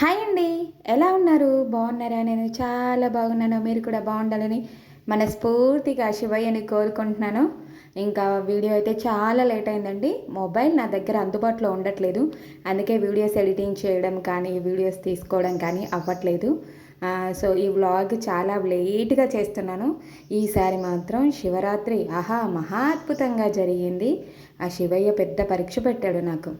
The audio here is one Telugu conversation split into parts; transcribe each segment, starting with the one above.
హాయ్ అండి. ఎలా ఉన్నారు? బాగున్నారా? నేను చాలా బాగున్నాను. మీరు కూడా బాగుండాలని మనస్ఫూర్తిగా శివయ్యని కోరుకుంటున్నాను. ఇంకా వీడియో అయితే చాలా లేట్ అయిందండి. మొబైల్ నా దగ్గర అందుబాటులో ఉండట్లేదు. అందుకే వీడియోస్ ఎడిటింగ్ చేయడం కానీ వీడియోస్ తీసుకోవడం కానీ అవ్వట్లేదు. సో ఈ వ్లాగ్ చాలా లేట్గా చేస్తున్నాను. ఈసారి మాత్రం శివరాత్రి. ఆహా మహా అద్భుతంగా జరిగింది. ఆ శివయ్య పెద్ద పరీక్ష పెట్టాడు నాకు.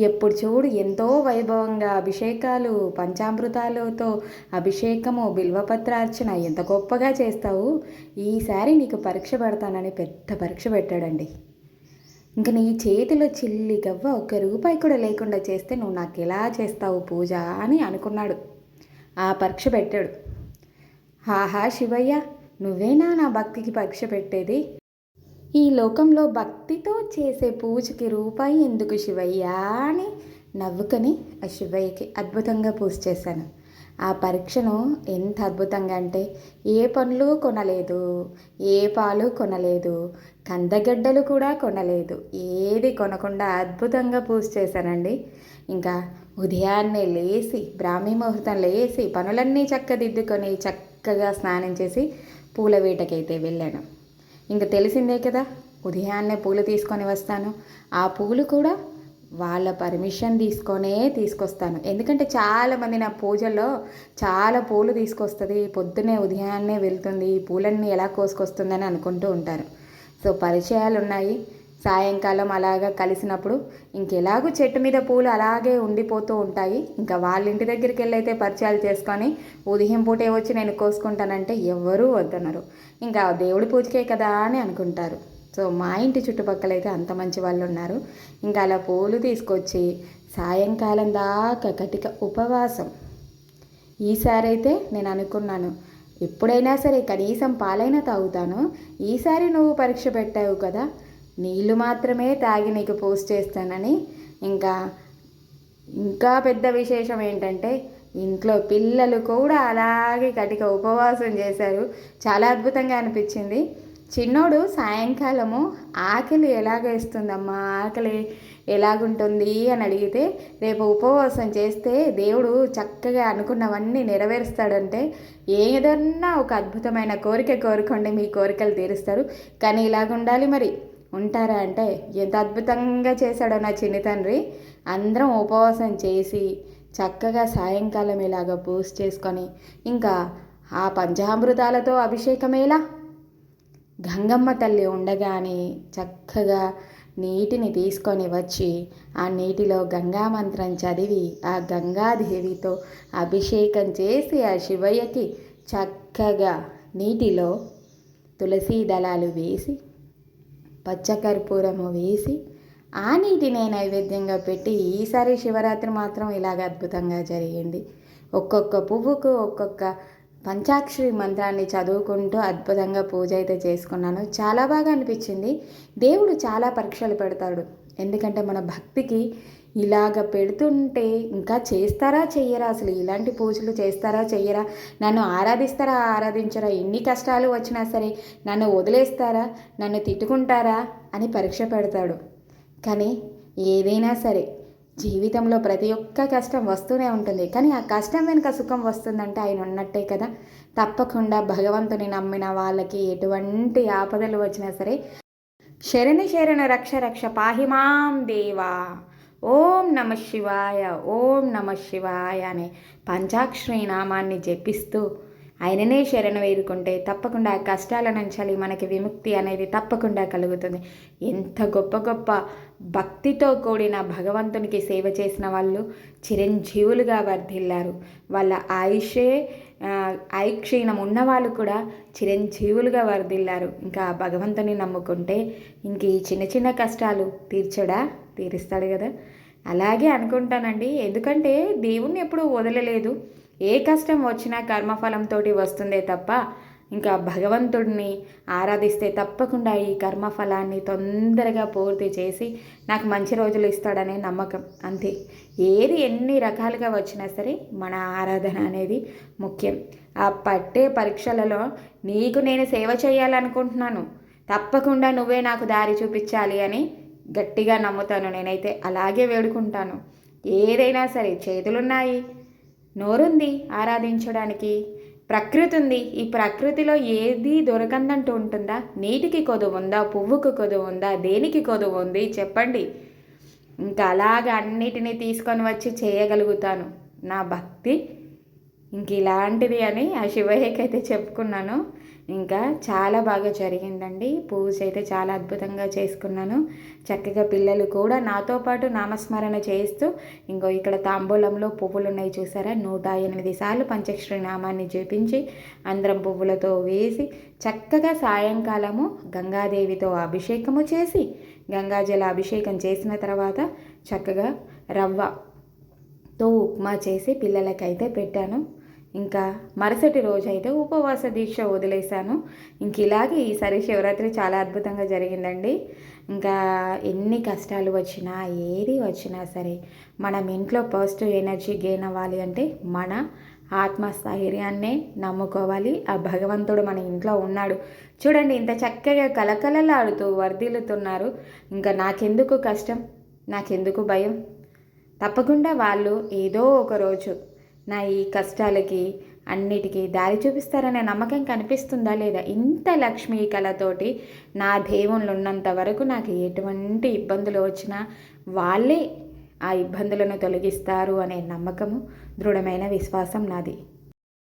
ఎప్పుడు చూడు ఎంతో వైభవంగా అభిషేకాలు పంచామృతాలతో అభిషేకము బిల్వపత్రార్చన ఎంత గొప్పగా చేస్తావు. ఈసారి నీకు పరీక్ష పెడతానని పెద్ద పరీక్ష పెట్టాడండి. ఇంక నీ చేతిలో చిల్లి గవ్వ ఒక్క రూపాయి కూడా లేకుండా చేస్తే నువ్వు నాకు ఎలా చేస్తావు పూజ అని అనుకున్నాడు. ఆ పరీక్ష పెట్టాడు. ఆహా శివయ్య నువ్వేనా నా భక్తికి పరీక్ష పెట్టేది? ఈ లోకంలో భక్తితో చేసే పూజకి రూపాయి ఎందుకు శివయ్య అని నవ్వుకొని ఆ శివయ్యకి అద్భుతంగా పూజ చేశాను. ఆ పరీక్షను ఎంత అద్భుతంగా అంటే ఏ పనులు కొనలేదు ఏ పాలు కొనలేదు కందగడ్డలు కూడా కొనలేదు ఏది కొనకుండా అద్భుతంగా పూజ చేశానండి. ఇంకా ఉదయాన్నే లేచి బ్రాహ్మీ ముహూర్తం లేచి పనులన్నీ చక్కదిద్దుకొని చక్కగా స్నానం చేసి పూల వేటకైతే వెళ్ళాను. ఇంక తెలిసిందే కదా ఉదయాన్నే పూలు తీసుకొని వస్తాను. ఆ పూలు కూడా వాళ్ళ పర్మిషన్ తీసుకొనే తీసుకొస్తాను. ఎందుకంటే చాలామంది నా పూజల్లో చాలా పూలు తీసుకొస్తుంది. పొద్దున్నే ఉదయాన్నే వెళ్తుంది. ఈ పూలన్నీ ఎలా కోసుకొస్తుందని అనుకుంటూ ఉంటారు. సో పరిచయాలు ఉన్నాయి సాయంకాలం అలాగా కలిసినప్పుడు ఇంకెలాగూ చెట్టు మీద పూలు అలాగే ఉండిపోతూ ఉంటాయి. ఇంకా వాళ్ళ ఇంటి దగ్గరికి వెళ్ళైతే పరిచయాలు చేసుకొని ఉదయం పూటే వచ్చి నేను కోసుకుంటానంటే ఎవరూ వద్దన్నారు ఇంకా దేవుడి పూజకే కదా అని అనుకుంటారు. సో మా ఇంటి చుట్టుపక్కల అయితే అంత మంచి వాళ్ళు ఉన్నారు. ఇంకా అలా పూలు తీసుకొచ్చి సాయంకాలం దాకా కటిక ఉపవాసం. ఈసారి అయితే నేను అనుకున్నాను ఎప్పుడైనా సరే కనీసం పాలైనా తాగుతాను. ఈసారి నువ్వు పరీక్ష పెట్టావు కదా నీళ్ళు మాత్రమే తాగి నీకు పోస్ట్ చేస్తానని ఇంకా ఇంకా పెద్ద విశేషం ఏంటంటే ఇంట్లో పిల్లలు కూడా అలాగే కటిక ఉపవాసం చేశారు. చాలా అద్భుతంగా అనిపించింది. చిన్నోడు సాయంకాలము ఆకలి ఎలాగేస్తుందమ్మా ఆకలి ఎలాగుంటుంది అని అడిగితే రేపు ఉపవాసం చేస్తే దేవుడు చక్కగా అనుకున్నవన్నీ నెరవేరుస్తాడంటే ఏదన్నా ఒక అద్భుతమైన కోరిక కోరుకోండి మీ కోరికలు తీరుస్తారు. కానీ ఇలాగుండాలి మరి. ఉంటారా అంటే ఎంత అద్భుతంగా చేశాడో నా చిన్ని తండ్రి. అందరం ఉపవాసం చేసి చక్కగా సాయంకాలం ఇలాగ పూజ చేసుకొని ఇంకా ఆ పంచామృతాలతో అభిషేకమేలా? గంగమ్మ తల్లి ఉండగానే చక్కగా నీటిని తీసుకొని వచ్చి ఆ నీటిలో గంగా మంత్రం చదివి ఆ గంగాదేవితో అభిషేకం చేసి ఆ శివయ్యకి చక్కగా నీటిలో తులసీ దళాలు వేసి పచ్చకర్పూరము వేసి ఆ నీటినే నైవేద్యంగా పెట్టి ఈసారి శివరాత్రి మాత్రం ఇలాగ అద్భుతంగా జరిగింది. ఒక్కొక్క పువ్వుకు ఒక్కొక్క పంచాక్షరి మంత్రాన్ని చదువుకుంటూ అద్భుతంగా పూజ అయితే చేసుకున్నాను. చాలా బాగా అనిపించింది. దేవుడు చాలా పరీక్షలు పెడతాడు. ఎందుకంటే మన భక్తికి ఇలాగ పెడుతుంటే ఇంకా చేస్తారా చెయ్యరా? అసలు ఇలాంటి పూజలు చేస్తారా చెయ్యరా? నన్ను ఆరాధిస్తారా ఆరాధించరా? ఎన్ని కష్టాలు వచ్చినా సరే నన్ను వదిలేస్తారా? నన్ను తిట్టుకుంటారా? అని పరీక్ష పెడతాడు. కానీ ఏదైనా సరే జీవితంలో ప్రతి ఒక్క కష్టం వస్తూనే ఉంటుంది. కానీ ఆ కష్టం వెనుక సుఖం వస్తుందంటే ఆయన ఉన్నట్టే కదా. తప్పకుండా భగవంతుని నమ్మిన వాళ్ళకి ఎటువంటి ఆపదలు వచ్చినా సరే శరణి శరణ రక్ష రక్ష పాహిమాం దేవా. ఓం నమ శివాయ ఓం నమ శివాయ అనే పంచాక్షరి నామాన్ని జపిస్తూ ఆయననే శరణ వేరుకుంటే తప్పకుండా కష్టాల నుంచాలి మనకి విముక్తి అనేది తప్పకుండా కలుగుతుంది. ఎంత గొప్ప గొప్ప భక్తితో కూడిన భగవంతునికి సేవ చేసిన వాళ్ళు చిరంజీవులుగా వర్ధిల్లారు. వాళ్ళ ఆయుషే ఆ, ఆయుక్షీణం ఉన్నవాళ్ళు కూడా చిరంజీవులుగా వర్ధిల్లారు. ఇంకా భగవంతుని నమ్ముకుంటే ఇంక ఈ చిన్న చిన్న కష్టాలు తీర్చడా? తీరుస్తాడు కదా. అలాగే అనుకుంటానండి. ఎందుకంటే దేవుణ్ణి ఎప్పుడూ వదలలేదు. ఏ కష్టం వచ్చినా కర్మఫలంతో వస్తుందే తప్ప ఇంకా భగవంతుడిని ఆరాధిస్తే తప్పకుండా ఈ కర్మఫలాన్ని తొందరగా పూర్తి చేసి నాకు మంచి రోజులు ఇస్తాడనే నమ్మకం. అంతే. ఏది ఎన్ని రకాలుగా వచ్చినా సరే మన ఆరాధన అనేది ముఖ్యం. ఆ పట్టే పరీక్షలలో నీకు నేను సేవ చేయాలనుకుంటున్నాను. తప్పకుండా నువ్వే నాకు దారి చూపించాలి అని గట్టిగా నమ్ముతాను నేనైతే అలాగే వేడుకుంటాను. ఏదైనా సరే చేతులున్నాయి. నోరుంది ఆరాధించడానికి. ప్రకృతి ఉంది ఈ ప్రకృతిలో ఏది దొరకందంటూ ఉంటుందా? నీటికి కొదువు ఉందా పువ్వుకు కొదువు ఉందా దేనికి కొదువు ఉంది చెప్పండి. ఇంకా అలాగ అన్నిటినీ తీసుకొని వచ్చి చేయగలుగుతాను. నా భక్తి ఇంక ఇలాంటిది అని ఆ శివయ్యకైతే చెప్పుకున్నాను. ఇంకా చాలా బాగా జరిగిందండి. పూజ అయితే చాలా అద్భుతంగా చేసుకున్నాను. చక్కగా పిల్లలు కూడా నాతో పాటు నామస్మరణ చేస్తూ ఇంకో ఇక్కడ తాంబూలంలో పువ్వులు ఉన్నాయి చూసారా? నూట ఎనిమిది సార్లు పంచక్షరి నామాన్ని చూపించి అందరం పువ్వులతో వేసి చక్కగా సాయంకాలము గంగాదేవితో అభిషేకము చేసి గంగాజల అభిషేకం చేసిన తర్వాత చక్కగా రవ్వతో ఉప్మా చేసి పిల్లలకైతే పెట్టాను. ఇంకా మరుసటి రోజు అయితే ఉపవాస దీక్ష వదిలేశాను. ఇంక ఇలాగే ఈసారి శివరాత్రి చాలా అద్భుతంగా జరిగిందండి. ఇంకా ఎన్ని కష్టాలు వచ్చినా ఏది వచ్చినా సరే మనం ఇంట్లో పాజిటివ్ ఎనర్జీ గెయిన్ అవ్వాలి అంటే మన ఆత్మస్థైర్యాన్నే నమ్ముకోవాలి. ఆ భగవంతుడు మన ఇంట్లో ఉన్నాడు. చూడండి ఇంత చక్కగా కలకలలాడుతూ వర్ధిల్లుతున్నారు. ఇంకా నాకెందుకు కష్టం? నాకెందుకు భయం? తప్పకుండా వాళ్ళు ఏదో ఒక రోజు నా ఈ కష్టాలకి అన్నిటికీ దారి చూపిస్తారనే నమ్మకం కనిపిస్తుందా లేదా? ఇంత లక్ష్మీ కళతోటి నా దేవుళ్ళు ఉన్నంత వరకు నాకు ఎటువంటి ఇబ్బందులు వచ్చినా వాళ్ళే ఆ ఇబ్బందులను తొలగిస్తారు అనే నమ్మకము దృఢమైన విశ్వాసం నాది.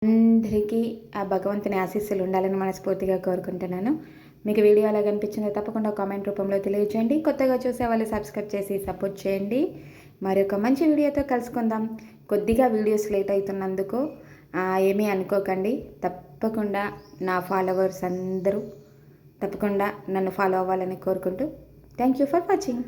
అందరికీ ఆ భగవంతుని ఆశీస్సులు ఉండాలని మనస్ఫూర్తిగా కోరుకుంటున్నాను. మీకు వీడియో ఎలా కనిపించిందో తప్పకుండా కామెంట్ రూపంలో తెలియజేయండి కొత్తగా చూసే వాళ్ళు సబ్స్క్రైబ్ చేసి సపోర్ట్ చేయండి. మరొక మంచి వీడియోతో కలుసుకుందాం. కొద్దిగా వీడియోస్ లేట్ అవుతున్నందుకు ఏమీ అనుకోకండి. తప్పకుండా నా ఫాలోవర్స్ అందరూ తప్పకుండా నన్ను ఫాలో అవ్వాలని కోరుకుంటూ థ్యాంక్ యూ ఫర్ వాచింగ్.